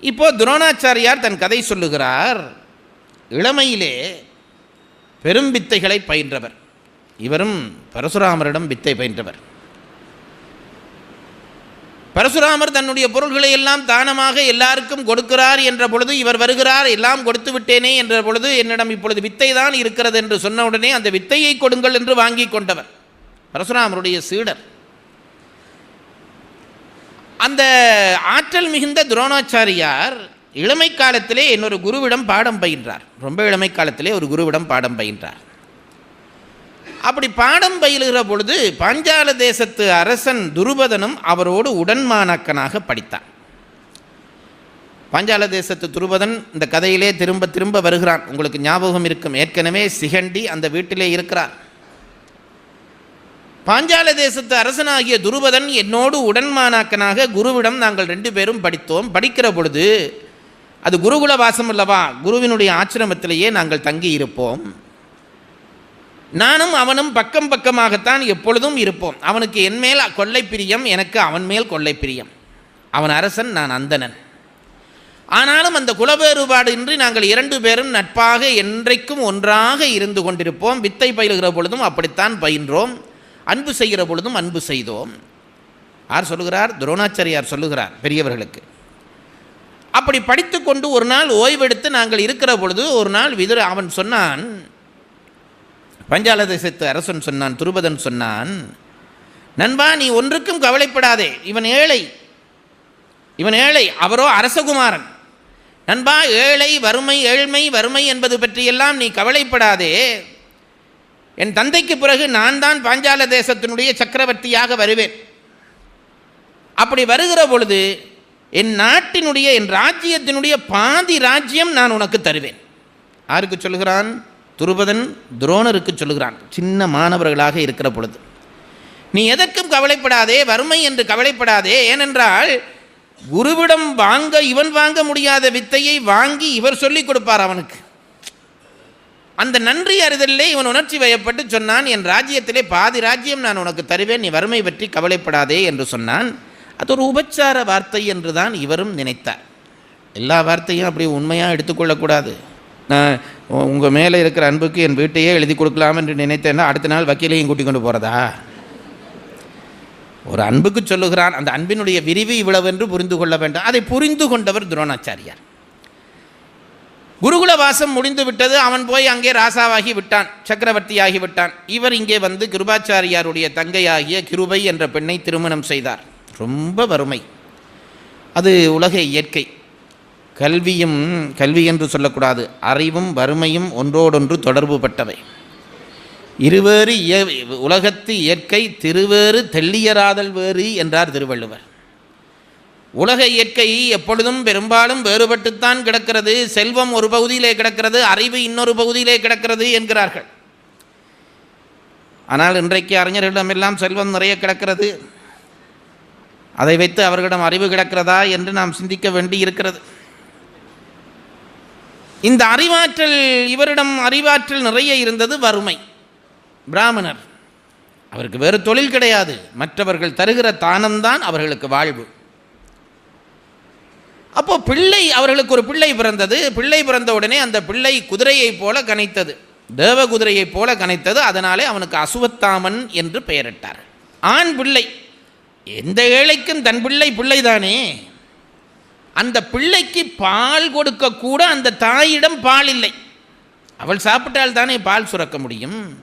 இப்போது துரோணாச்சாரியார் தன் கதை சொல்லுகிறார். இளமையிலே பெரும் வித்தைகளை பயின்றவர். இவரும் பரசுராமரிடம் வித்தை பயின்றவர். பரசுராமர் தன்னுடைய பொருள்களை எல்லாம் தானமாக எல்லாருக்கும் கொடுக்கிறார் என்ற பொழுது இவர் வருகிறார் எல்லாம் கொடுத்து விட்டேனே என்ற பொழுது என்னிடம் இப்பொழுது வித்தை தான் இருக்கிறது என்று சொன்ன உடனே அந்த வித்தையை கொடுங்கள் என்று வாங்கி கொண்டவர். பரசுராமருடைய சீடர். அந்த ஆற்றல் மிகுந்த துரோணாச்சாரியார் இளமை காலத்திலே இன்னொரு குருவிடம் பாடம் பயின்றார். ரொம்ப இளமை காலத்திலே ஒரு குருவிடம் பாடம் பயின்றார். அப்படி பாடம் பயிலுகிற பொழுது பாஞ்சால தேசத்து அரசன் துருபதனும் அவரோடு உடன்மாணாக்கனாக படித்தான். பாஞ்சால தேசத்து துருபதன் இந்த கதையிலே திரும்ப திரும்ப வருகிறான். உங்களுக்கு ஞாபகம் இருக்கும். ஏற்கனவே சிகண்டி அந்த வீட்டிலே இருக்கிறார். பாஞ்சால தேசத்து அரசனாகிய துருபதன் என்னோடு உடன்மானாக்கனாக குருவிடம் நாங்கள் ரெண்டு பேரும் படித்தோம். படிக்கிற பொழுது அது குருகுல வாசம் அல்லவா? குருவினுடைய ஆசிரமத்திலேயே நாங்கள் தங்கி இருப்போம். நானும் அவனும் பக்கம் பக்கமாகத்தான் எப்பொழுதும் இருப்போம். அவனுக்கு என் மேல் கொள்ளை பிரியம் எனக்கு அவன் மேல் கொள்ளை பிரியம். அவன் அரசன் நான் அந்தணன். ஆனாலும் அந்த குலவேறுபாடு இன்றி நாங்கள் இரண்டு பேரும் நட்பாக என்றைக்கும் ஒன்றாக இருந்து கொண்டிருப்போம். வித்தை பயிலுகிற பொழுதும் அப்படித்தான் பயின்றோம். அன்பு செய்கிற பொழுதும் அன்பு செய்தோம். யார் சொல்லுகிறார்? துரோணாச்சாரியார் சொல்லுகிறார் பெரியவர்களுக்கு. அப்படி படித்து கொண்டு ஒரு நாள் ஓய்வெடுத்து நாங்கள் இருக்கிற பொழுது ஒரு நாள் விதுர அவன் சொன்னான் பஞ்சால தேசத்து அரசன் சொன்னான் துருபதன் சொன்னான் நண்பா நீ ஒன்றுக்கும் கவலைப்படாதே. இவன் ஏழை. இவன் ஏழை அவரோ அரசகுமாரன். நண்பா ஏழை வறுமை ஏழ்மை வறுமை என்பது பற்றியெல்லாம் நீ கவலைப்படாதே. என் தந்தைக்கு பிறகு நான் தான் பாஞ்சால தேசத்தினுடைய சக்கரவர்த்தியாக வருவேன். அப்படி வருகிற பொழுது என் நாட்டினுடைய என் ராஜ்யத்தினுடைய பாதி ராஜ்யம் நான் உனக்கு தருவேன். யாருக்கு சொல்லுகிறான்? துருபதன் துரோணருக்கு சொல்லுகிறான். சின்ன மாணவர்களாக இருக்கிற பொழுது. நீ எதற்கும் கவலைப்படாதே வறுமை என்று கவலைப்படாதே. ஏனென்றால் குருவிடம் வாங்க இவன் வாங்க முடியாத வித்தையை வாங்கி இவர் சொல்லிக் கொடுப்பார் அவனுக்கு. அந்த நன்றி அறிதலிலே இவன் உணர்ச்சி வயப்பட்டு சொன்னான் என் ராஜ்யத்திலே பாதி ராஜ்யம் நான் உனக்கு தருவேன் நீ வறுமை பற்றி கவலைப்படாதே என்று சொன்னான். அது ஒரு உபச்சார வார்த்தை என்று தான் இவரும் நினைத்தார். எல்லா வார்த்தையும் அப்படி உண்மையாக எடுத்துக்கொள்ளக்கூடாது நான் உங்கள் மேலே இருக்கிற அன்புக்கு என் வீட்டையே எழுதி கொடுக்கலாம் என்று நினைத்தேன்னா அடுத்த நாள் வக்கீலையும் கூட்டிக் கொண்டு போகிறதா ஒரு அன்புக்கு சொல்லுகிறான் அந்த அன்பினுடைய விரிவு இவ்வளவு என்று புரிந்து கொள்ள வேண்டும். அதை புரிந்து கொண்டவர் துரோணாச்சாரியார். குருகுல வாசம் முடிந்து விட்டது அவன் போய் அங்கே ராசாவாகி விட்டான் சக்கரவர்த்தியாகி விட்டான். இவர் இங்கே வந்து கிருபாச்சாரியாருடைய தங்கையாகிய கிருபை என்ற பெண்ணை திருமணம் செய்தார். ரொம்ப வறுமை. அது உலக இயற்கை. கல்வியும் கல்வி என்று சொல்லக்கூடாது அறிவும் வறுமையும் ஒன்றோடொன்று தொடர்பு பட்டவை. இருவேறு இய உலகத்து இயற்கை திருவேறு தெள்ளியராதல் வேறு என்றார் திருவள்ளுவர். உலக இயற்கை எப்பொழுதும் பெரும்பாலும் வேறுபட்டுத்தான் கிடக்கிறது. செல்வம் ஒரு பகுதியிலே கிடக்கிறது அறிவு இன்னொரு பகுதியிலே கிடக்கிறது என்கிறார்கள். ஆனால் இன்றைக்கு அறிஞர்களிடமெல்லாம் செல்வம் நிறைய கிடக்கிறது. அதை வைத்து அவர்களிடம் அறிவு கிடக்கிறதா என்று நாம் சிந்திக்க வேண்டி இருக்கிறது. இந்த அறிவாற்றல் இவரிடம் அறிவாற்றல் நிறைய இருந்தது வறுமை. பிராமணர். அவருக்கு வேறு தொழில் கிடையாது. மற்றவர்கள் தருகிற தானம்தான் அவர்களுக்கு வாழ்வு. அப்போ பிள்ளை அவர்களுக்கு ஒரு பிள்ளை பிறந்தது. பிள்ளை பிறந்த உடனே அந்த பிள்ளை குதிரையைப் போல கனைத்தது. தேவ குதிரையைப் போல கனைத்தது. அதனாலே அவனுக்கு அசுவத்தாமன் என்று பெயரிட்டார். ஆண் பிள்ளை. எந்த ஏழைக்கும் தன் பிள்ளை பிள்ளைதானே? அந்த பிள்ளைக்கு பால் கொடுக்கக்கூட அந்த தாயிடம் பால் இல்லை. அவள் சாப்பிட்டால் தானே பால் சுரக்க முடியும்?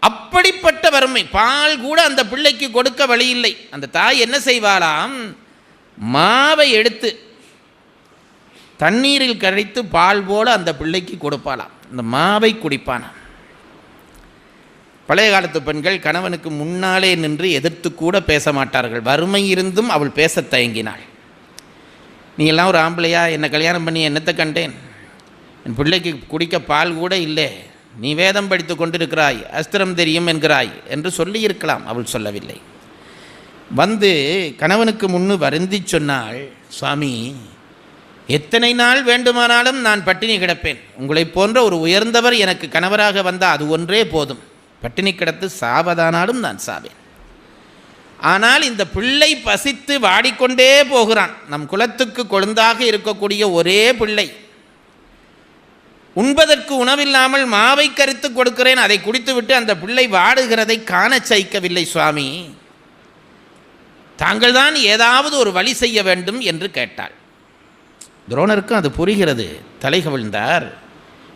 அப்படிப்பட்ட வறுமை. பால் கூட அந்த பிள்ளைக்கு கொடுக்க வழி இல்லை. அந்த தாய் என்ன செய்வாளாம்? மாவை எடுத்து தண்ணீரில் கரைத்து பால் போல அந்த பிள்ளைக்கு கொடுப்பாளாம். அந்த மாவை குடிப்பானாம். பழைய காலத்து பெண்கள் கணவனுக்கு முன்னாலே நின்று எதிர்த்து கூட பேச மாட்டார்கள். வறுமை இருந்தும் அவள் பேசத் தயங்கினாள். நீ எல்லாம் ஒரு ஆம்பளையா? என்னை கல்யாணம் பண்ணி என்னத்தை கண்டேன்? என் பிள்ளைக்கு குடிக்க பால் கூட இல்லை. நீ வேதம் படித்து கொண்டிருக்கிறாய் அஸ்திரம் தெரியும் என்கிறாய் என்று சொல்லியிருக்கலாம். அவள் சொல்லவில்லை. வந்து கணவனுக்கு முன்னு வருந்தி சொன்னாள் சுவாமி எத்தனை நாள் வேண்டுமானாலும் நான் பட்டினி கிடப்பேன். உங்களைப் போன்ற ஒரு உயர்ந்தவர் எனக்கு கணவராக வந்தால் அது ஒன்றே போதும். பட்டினி கிடத்து சாவதானாலும் நான் சாவேன். ஆனால் இந்த பிள்ளை பசித்து வாடிக்கொண்டே போகிறான். நம் குலத்துக்கு கொழுந்தாக இருக்கக்கூடிய ஒரே பிள்ளை. உண்பதற்கு உணவில்லாமல் மாவை கரித்து கொடுக்கிறேன். அதை குடித்துவிட்டு அந்த பிள்ளை வாடுகிறதை காணச் சைக்கவில்லை சுவாமி. தாங்கள்தான் ஏதாவது ஒரு வழி செய்ய வேண்டும் என்று கேட்டாள். துரோணருக்கும் அது புரிகிறது. தலை கவிழ்ந்தார்.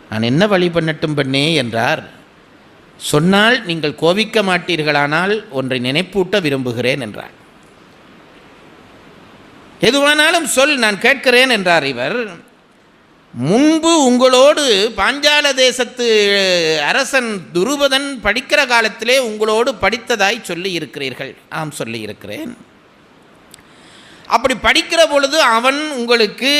நான் என்ன வழி பண்ணட்டும் பெண்ணே என்றார். சொன்னால் நீங்கள் கோபிக்க மாட்டீர்களானால் ஒன்றை நினைப்பூட்ட விரும்புகிறேன் என்றார் எதுவானாலும் சொல் நான் கேட்கிறேன் என்றார் இவர். முன்பு உங்களோடு பாஞ்சால தேசத்து அரசன் துருபதன் படிக்கிற காலத்திலே உங்களோடு படித்ததாய் சொல்லி இருக்கிறீர்கள் ஆம் சொல்லி இருக்கிறேன் அப்படி படிக்கிற பொழுது அவன் உங்களுக்கு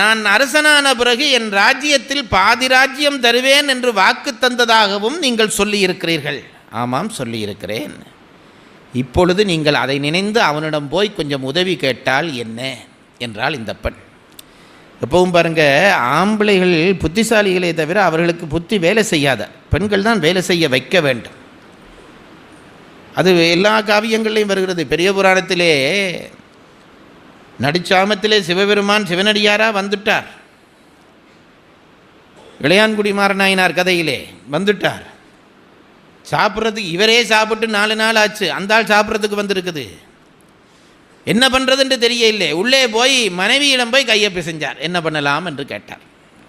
நான் அரசனான பிறகு என் ராஜ்யத்தில் பாதி ராஜ்யம் தருவேன் என்று வாக்கு தந்ததாகவும் நீங்கள் சொல்லியிருக்கிறீர்கள். ஆமாம் சொல்லியிருக்கிறேன். இப்பொழுது நீங்கள் அதை நினைந்து அவனிடம் போய் கொஞ்சம் உதவி கேட்டால் என்ன? என்றால் இந்த பெண். எப்பவும் பாருங்க ஆம்பளைகள் புத்திசாலிகளே தவிர அவர்களுக்கு புத்தி வேலை செய்யாத பெண்கள் தான் வேலை செய்ய வைக்க வேண்டும். அது எல்லா காவியங்கள்லையும் வருகிறது. பெரிய புராணத்திலே நடிச்சாமத்திலே சிவபெருமான் சிவனடியாராக வந்துட்டார். இளையான்குடி மாறனாயினார் கதையிலே வந்துட்டார். சாப்பிட்றதுக்கு இவரே சாப்பிட்டு நாலு நாள் ஆச்சு. அந்த ஆள் சாப்பிட்றதுக்கு வந்திருக்குது. என்ன பண்ணுறதுன்ட்டு தெரியல உள்ளே போய் மனைவியிடம் போய் கையை பிசைஞ்சார். என்ன பண்ணலாம் என்று கேட்டார்.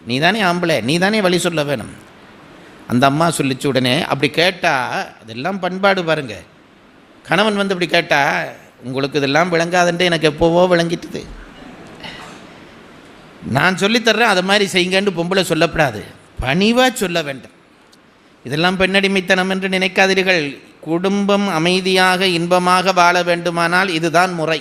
நீ தானே ஆம்பளை நீ தானே வழி சொல்ல வேணும். அந்த அம்மா சொல்லிச்சு உடனே அப்படி கேட்டால் அதெல்லாம் பண்பாடு பாருங்க. கணவன் வந்து இப்படி கேட்டால் உங்களுக்கு இதெல்லாம் விளங்காதுன்ட்டு எனக்கு எப்போவோ விளங்கிட்டுது. நான் சொல்லித்தர்றேன் அதை மாதிரி செய்யுங்கன்னு பொம்பளை சொல்லப்படாது. பணிவாக சொல்ல வேண்டும். இதெல்லாம் பெண்ணடிமைத்தனம் என்று நினைக்காதீர்கள். குடும்பம் அமைதியாக இன்பமாக வாழ வேண்டுமானால் இதுதான் முறை.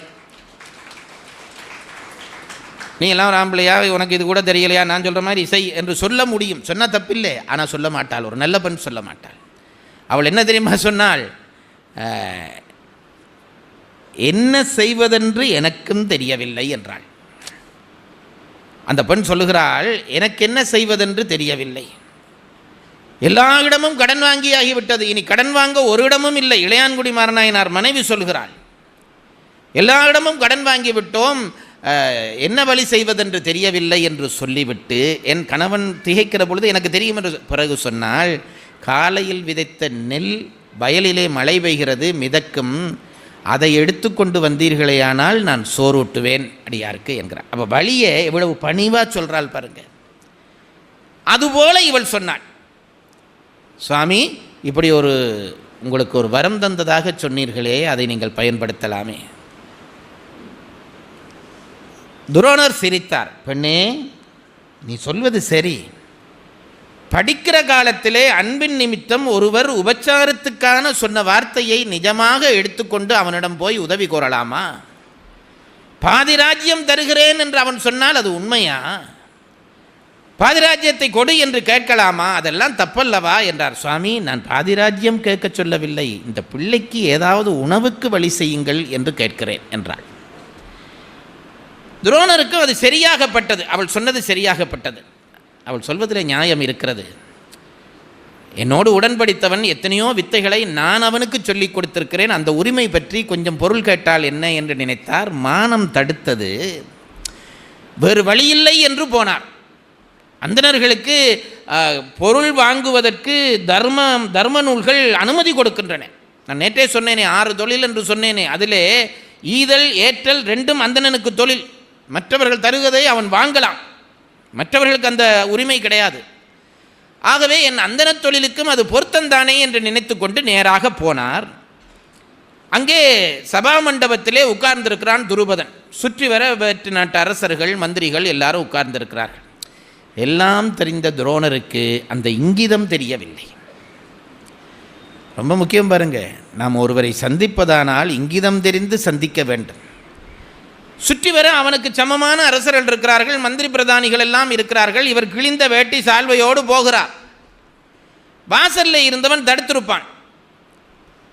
நீ எல்லாம் ராம்பளையா உனக்கு இது கூட தெரியலையா? நான் சொல்கிற மாதிரி இசை என்று சொல்ல முடியும். சொன்னால் தப்பில்லை. ஆனால் சொல்ல மாட்டாள். ஒரு நல்ல பெண் சொல்ல மாட்டாள். அவள் என்ன தெரியுமா சொன்னாள்? என்ன செய்வதென்று எனக்கும் தெரியவில்லை என்றாள். அந்த பெண் சொல்லுகிறாள் எனக்கு என்ன செய்வதென்று தெரியவில்லை. எல்லா இடமும் கடன் வாங்கியாகிவிட்டது. இனி கடன் வாங்க ஒரு இடமும் இல்லை. இளையான்குடி மாறனாயினார் மனைவி சொல்கிறாள் எல்லா இடமும் கடன் வாங்கி விட்டோம் என்ன வழி செய்வதென்று தெரியவில்லை என்று சொல்லிவிட்டு என் கணவன் திகைக்கிற பொழுது எனக்கு தெரியும் என்று பிறகு சொன்னால் காலையில் விதைத்த நெல் வயலிலே மழை பெய்கிறது. மிதக்கும். அதை எடுத்துக்கொண்டு வந்தீர்களேயானால் நான் சோறூட்டுவேன் அடியாருக்கு என்கிறார். அப்போ வழியை இவ்வளவு பணிவாக சொல்கிறாள் பாருங்கள் அதுபோல இவள் சொன்னாள். சுவாமி இப்படி ஒரு உங்களுக்கு ஒரு வரம் தந்ததாக சொன்னீர்களே அதை நீங்கள் பயன்படுத்தலாமே. துரோணர் சிரித்தார். பெண்ணே நீ சொல்வது சரி. படிக்கிற காலத்திலே அன்பின் நிமித்தம் ஒருவர் உபச்சாரத்துக்கான சொன்ன வார்த்தையை நிஜமாக எடுத்துக்கொண்டு அவனிடம் போய் உதவி கோரலாமா? பாதி ராஜ்யம் தருகிறேன் என்று அவன் சொன்னால் அது உண்மையா? பாதிராஜ்யத்தை கொடு என்று கேட்கலாமா? அதெல்லாம் தப்பல்லவா என்றார். சுவாமி நான் பாதிராஜ்யம் கேட்க சொல்லவில்லை. இந்த பிள்ளைக்கு ஏதாவது உணவுக்கு வழி செய்யுங்கள் என்று கேட்கிறேன் என்றாள். துரோணருக்கு அது சரியாகப்பட்டது. அவள் சொன்னது சரியாகப்பட்டது. அவள் சொல்வதில் நியாயம் இருக்கிறது. என்னோடு உடன்படித்தவன் எத்தனையோ வித்தைகளை நான் அவனுக்கு சொல்லிக் கொடுத்திருக்கிறேன். அந்த உரிமை பற்றி கொஞ்சம் பொருள் கேட்டால் என்ன என்று நினைத்தார். மானம் தடுத்தது. வேறு வழியில்லை என்று போனார். அந்தணர்களுக்கு பொருள் வாங்குவதற்கு தர்மம் தர்ம நூல்கள் அனுமதி கொடுக்கின்றன. நான் நேற்றே சொன்னேனே ஆறு தொழில் என்று சொன்னேனே அதிலே ஈதல் ஏற்றல் ரெண்டும் அந்தணனுக்கு தொழில். மற்றவர்கள் தருவதை அவன் வாங்கலாம். மற்றவர்களுக்கு அந்த உரிமை கிடையாது. ஆகவே என் அந்தன தொழிலுக்கும் அது பொருத்தந்தானே என்று நினைத்து கொண்டு நேராக போனார். அங்கே சபா மண்டபத்திலே உட்கார்ந்திருக்கிறான் துருபதன். சுற்றி வர வேற்று நாட்டு அரசர்கள் மந்திரிகள் எல்லாரும் உட்கார்ந்திருக்கிறார்கள். எல்லாம் தெரிந்த துரோணருக்கு அந்த இங்கிதம் தெரியவில்லை. ரொம்ப முக்கியம் பாருங்க நாம் ஒருவரை சந்திப்பதானால் இங்கிதம் தெரிந்து சந்திக்க வேண்டும். சுற்றி வர அவனுக்கு சமமான அரசர்கள் இருக்கிறார்கள் மந்திரி பிரதானிகள் எல்லாம் இருக்கிறார்கள். இவர் கிழிந்த வேட்டி சால்வையோடு போகிறார். வாசல்ல இருந்தவன் தடுத்திருப்பான்.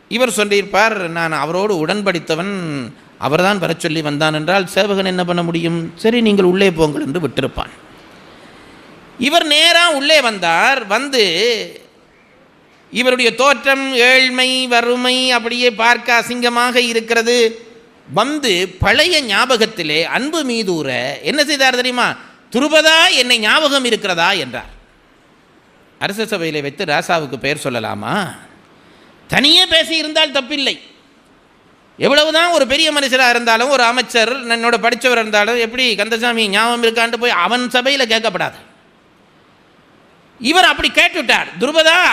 இவர் சொல்லியிருப்பார் நான் அவரோடு உடன்படித்தவன் அவர்தான் வரச் சொல்லி வந்தான் என்றால் சேவகன் என்ன பண்ண முடியும்? சரி நீங்கள் உள்ளே போங்கள் என்று விட்டிருப்பான். இவர் நேராக உள்ளே வந்தார். வந்து இவருடைய தோற்றம் ஏழ்மை வறுமை அப்படியே பார்க்க அசிங்கமாக இருக்கிறது. வந்து பழைய ஞாபகத்திலே அன்பு மீதூர என்ன செய்தார் தெரியுமா? துருபதா என்னை ஞாபகம் இருக்கிறதா என்றார். அரச சபையில் வைத்து ராசாவுக்கு பெயர் சொல்லலாமா? தனியே பேசி இருந்தால் தப்பில்லை. எவ்வளவுதான் ஒரு பெரிய மனுஷராக இருந்தாலும் ஒரு அமைச்சர் என்னோட படித்தவர் இருந்தாலும் எப்படி கந்தசாமி ஞாபகம் இருக்கான்ட்டு போய் அவன் சபையில் கேட்கப்படாது. இவர் அப்படி கேட்டுவிட்டார் துருபதா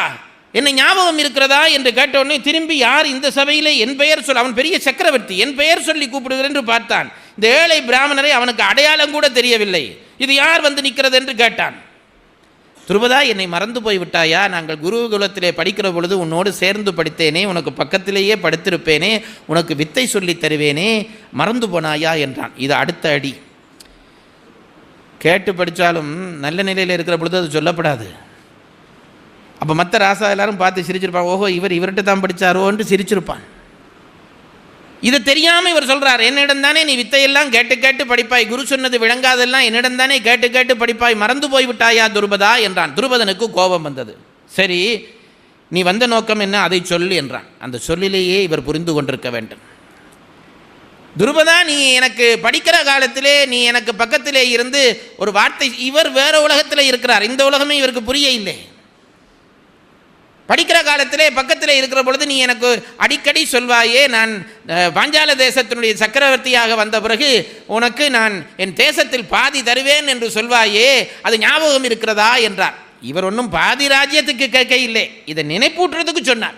என்னை ஞாபகம் இருக்கிறதா என்று கேட்டவுடனே திரும்பி யார் இந்த சபையிலே? என் பெயர் சொல் அவன் பெரிய சக்கரவர்த்தி என் பெயர் சொல்லி கூப்பிடுகிறேன் என்று பார்த்தான். இந்த ஏழை பிராமணரை அவனுக்கு அடையாளம் கூட தெரியவில்லை. இது யார் வந்து நிற்கிறது என்று கேட்டான். துருபதா என்னை மறந்து போய் விட்டாயா நாங்கள் குருகுலத்திலே படிக்கிற பொழுது உன்னோடு சேர்ந்து படித்தேனே உனக்கு பக்கத்திலேயே படுத்திருப்பேனே உனக்கு வித்தை சொல்லித் தருவேனே மறந்து போனாயா? என்றான். இது அடுத்த அடி. கேட்டு படித்தாலும் நல்ல நிலையில் இருக்கிற பொழுது அது சொல்லப்படாது. அப்போ மற்ற ராசா எல்லாரும் பார்த்து சிரிச்சிருப்பாங்க. ஓஹோ இவர் இவர்கிட்ட தான் படித்தாரோன்ட்டு சிரிச்சிருப்பான். இதை தெரியாமல் இவர் சொல்கிறார் என்னிடம் தானே நீ வித்தையெல்லாம் கேட்டு கேட்டு படிப்பாய். குரு சொன்னது விளங்காதெல்லாம் என்னிடம் தானே கேட்டு கேட்டு படிப்பாய். மறந்து போய்விட்டாயா துருபதா? என்றான். துருபதனுக்கு கோபம் வந்தது. சரி நீ வந்த நோக்கம் என்ன? அதை சொல் என்றான். அந்த சொல்லிலேயே இவர் புரிந்து கொண்டிருக்க வேண்டும். துருபதா நீ எனக்கு படிக்கிற காலத்திலே நீ எனக்கு பக்கத்திலே இருந்து ஒரு வார்த்தை இவர் வேறு உலகத்தில் இருக்கிறார். இந்த உலகமே இவருக்கு புரிய இல்லை. படிக்கிற காலத்திலே பக்கத்தில் இருக்கிற பொழுது நீ எனக்கு அடிக்கடி சொல்வாயே நான் பாஞ்சால தேசத்தினுடைய சக்கரவர்த்தியாக வந்த பிறகு உனக்கு நான் என் தேசத்தில் பாதி தருவேன் என்று சொல்வாயே அது ஞாபகம் இருக்கிறதா என்றார். இவர் ஒன்றும் பாதி ராஜ்யத்துக்கு கேட்க இல்லை இதை நினைப்பூட்டுறதுக்கு சொன்னார்.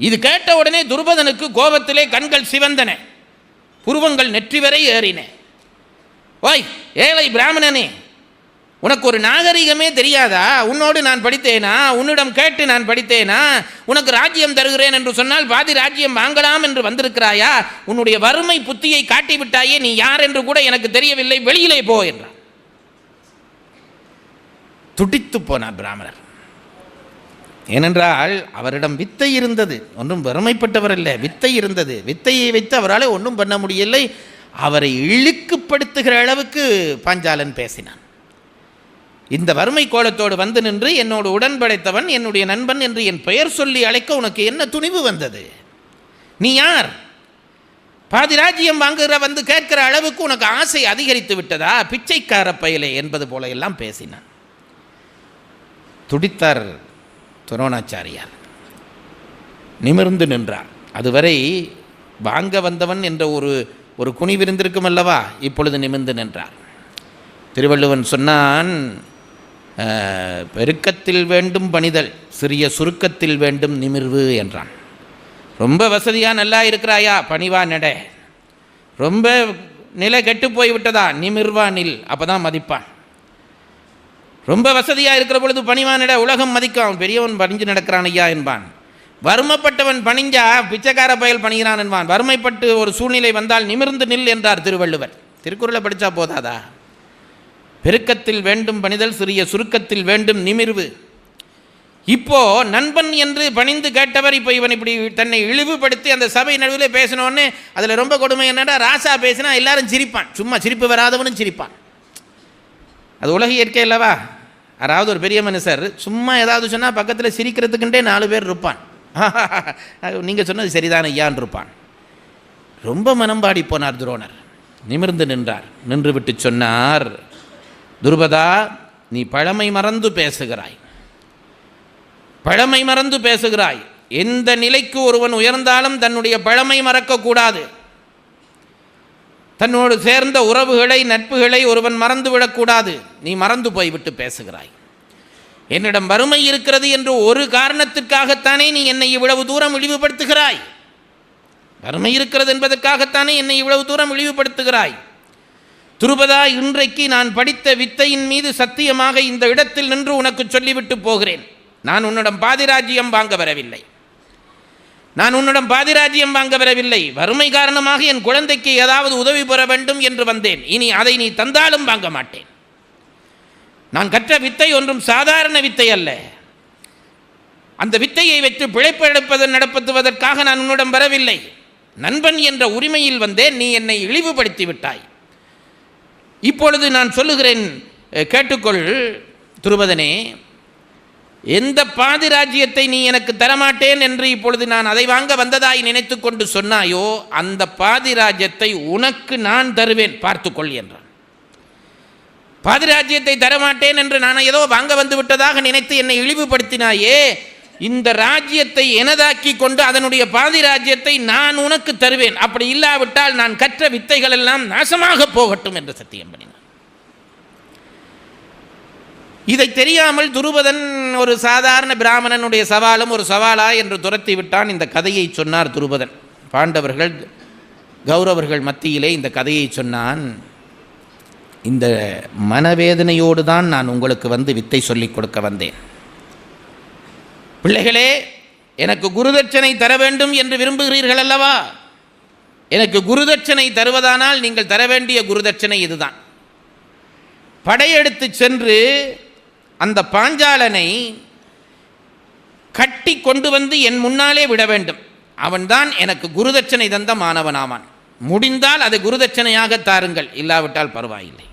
இது கேட்ட உடனே துருபதனுக்கு கோபத்திலே கண்கள் சிவந்தன. புருவங்கள் நெற்றி வரை ஏறின. ஓய் ஏழை பிராமணனே உனக்கு ஒரு நாகரிகமே தெரியாதா? உன்னோடு நான் படித்தேனா? உன்னிடம் கேட்டு நான் படித்தேனா? உனக்கு ராஜ்யம் தருகிறேன் என்று சொன்னால் பாதி ராஜ்யம் வாங்கலாம் என்று வந்திருக்கிறாயா? உன்னுடைய வறுமை புத்தியை காட்டிவிட்டாயே நீ யார் என்று கூட எனக்கு தெரியவில்லை. வெளியிலே போ என்றார் துடித்து போனார் பிராமணர். ஏனென்றால் அவரிடம் வித்தை இருந்தது. ஒன்றும் வறுமைப்பட்டவர் இல்லை வித்தை இருந்தது. வித்தையை வைத்து அவரால் ஒன்றும் பண்ண முடியலை. அவரை இழுக்குப்படுத்துகிற அளவுக்கு பாஞ்சாலன் பேசினான். இந்த வறுமை கோலத்தோடு வந்து நின்று என்னோடு உடன்படைத்தவன் என்னுடைய நண்பன் என்று என் பெயர் சொல்லி அழைக்க உனக்கு என்ன துணிவு வந்தது? நீ யார்? பாதி ராஜ்யம் வாங்குகிற வந்து கேட்கிற அளவுக்கு உனக்கு ஆசை அதிகரித்து விட்டதா? பிச்சைக்கார பயலே என்பது போல எல்லாம் பேசினான். துடித்தார் துரோணாச்சாரியார். நிமிர்ந்து நின்றார். அதுவரை வாங்க வந்தவன் என்ற ஒரு ஒரு குனிவிருந்திருக்கும் அல்லவா? இப்பொழுது நிமிர்ந்து நின்றார். திருவள்ளுவன் சொன்னான் பெருக்கத்தில் வேண்டும் பணிதல் சிறிய சுருக்கத்தில் வேண்டும் நிமிர்வு என்றான். ரொம்ப வசதியாக நல்லா இருக்கிறாயா? பணிவா நட. ரொம்ப நிலை கெட்டு போய்விட்டதா நிமிர்வா நில். அப்போ தான் மதிப்பான். ரொம்ப வசதியாக இருக்கிற பொழுது பணிவானிட உலகம் மதிக்கும். அவன் பெரியவன் பணிஞ்சு நடக்கிறான் ஐயா என்பான். வறுமைப்பட்டவன் பணிஞ்சா பிச்சைக்கார பயல் பணிகிறான் என்பான். வறுமைப்பட்டு ஒரு சூழ்நிலை வந்தால் நிமிர்ந்து நில் என்றார் திருவள்ளுவர். திருக்குறளை படித்தா போதாதா? பெருக்கத்தில் வேண்டும் பணிதல் சிறிய சுருக்கத்தில் வேண்டும் நிமிர்வு. இப்போ நண்பன் என்று பணிந்து கேட்டவர் இப்போ இவன் இப்படி தன்னை இழிவுபடுத்தி அந்த சபை நடுவில் பேசினோடனே அதில் ரொம்ப கொடுமை என்னடா ராசா பேசினா எல்லாரும் சிரிப்பான். சும்மா சிரிப்பு வராதவனும் சிரிப்பான். அது உலக இயற்கை இல்லவா யாராவது ஒரு பெரிய மனுஷர் சும்மா ஏதாவது சொன்னால் பக்கத்தில் சிரிக்கிறதுக்குண்டே நாலு பேர் இருப்பான். நீங்கள் சொன்னது சரிதான ஐயான் இருப்பான். ரொம்ப மனம்பாடி போனார் துரோணர். நிமிர்ந்து நின்றார். நின்று விட்டு சொன்னார். துருபதா நீ பழமை மறந்து பேசுகிறாய். பழமை மறந்து பேசுகிறாய். எந்த நிலைக்கு ஒருவன் உயர்ந்தாலும் தன்னுடைய பழமை மறக்கக்கூடாது. தன்னோடு சேர்ந்த உறவுகளை நட்புகளை ஒருவன் மறந்துவிடக்கூடாது நீ மறந்து போய்விட்டு பேசுகிறாய். என்னிடம் வறுமை இருக்கிறது என்று ஒரு காரணத்திற்காகத்தானே நீ என்னை இவ்வளவு தூரம் இழிவுபடுத்துகிறாய்? வறுமை இருக்கிறது என்பதற்காகத்தானே என்னை இவ்வளவு தூரம் இழிவுபடுத்துகிறாய்? துருபதா இன்றைக்கு நான் படித்த வித்தையின் மீது சத்தியமாக இந்த இடத்தில் நின்று உனக்கு சொல்லிவிட்டு போகிறேன். நான் உன்னிடம் பாதிராஜ்யம் வாங்க வரவில்லை. நான் உன்னிடம் பாதிராஜ்யம் வாங்க வரவில்லை. வறுமை காரணமாக என் குழந்தைக்கு ஏதாவது உதவி பெற வேண்டும் என்று வந்தேன். இனி அதை நீ தந்தாலும் வாங்க மாட்டேன். நான் கற்ற வித்தை ஒன்றும் சாதாரண வித்தை அல்ல. அந்த வித்தையை வைத்து பிழைப்பு எடுப்பது நடப்பதுவதற்காக நான் உன்னிடம் வரவில்லை. நண்பன் என்ற உரிமையில் வந்தேன். நீ என்னை இழிவுபடுத்தி விட்டாய். இப்பொழுது நான் சொல்லுகிறேன் கேட்டுக்கொள் துருபதனே எந்த பாதிராஜ்யத்தை நீ எனக்கு தரமாட்டேன் என்று இப்பொழுது நான் அதை வாங்க வந்ததாய் நினைத்து கொண்டு சொன்னாயோ அந்த பாதி ராஜ்யத்தை உனக்கு நான் தருவேன் பார்த்துக்கொள் என்றான். பாதிராஜ்யத்தை தரமாட்டேன் என்று நான் ஏதோ வாங்க வந்து விட்டதாக நினைத்து என்னை இழிவுபடுத்தினாயே இந்த ராஜ்யத்தை எனதாக்கி கொண்டு அதனுடைய பாதி ராஜ்யத்தை நான் உனக்கு தருவேன். அப்படி இல்லாவிட்டால் நான் கற்ற வித்தைகள் எல்லாம் நாசமாக போகட்டும் என்று சத்தியம் பண்ணினான். இதை தெரியாமல் துருபதன் ஒரு சாதாரண பிராமணனுடைய சவாலும் ஒரு சவாலா என்று துரத்தி விட்டான் இந்த கதையை சொன்னார் துருபதன். பாண்டவர்கள் கௌரவர்கள் மத்தியிலே இந்த கதையை சொன்னான் இந்த மனவேதனையோடு தான் நான் உங்களுக்கு வந்து வித்தை சொல்லிக் கொடுக்க வந்தேன். பிள்ளைகளே எனக்கு குருதட்சணை தர வேண்டும் என்று விரும்புகிறீர்கள் அல்லவா? எனக்கு குருதட்சணை தருவதானால் நீங்கள் தர வேண்டிய குருதட்சணை இதுதான். படையெடுத்து சென்று அந்த பாஞ்சாலனை கட்டி கொண்டு வந்து என் முன்னாலே விட வேண்டும். அவன்தான் எனக்கு குருதட்சணை தந்த மாணவனாவான். முடிந்தால் அதை குருதட்சணையாக தாருங்கள். இல்லாவிட்டால் பரவாயில்லை.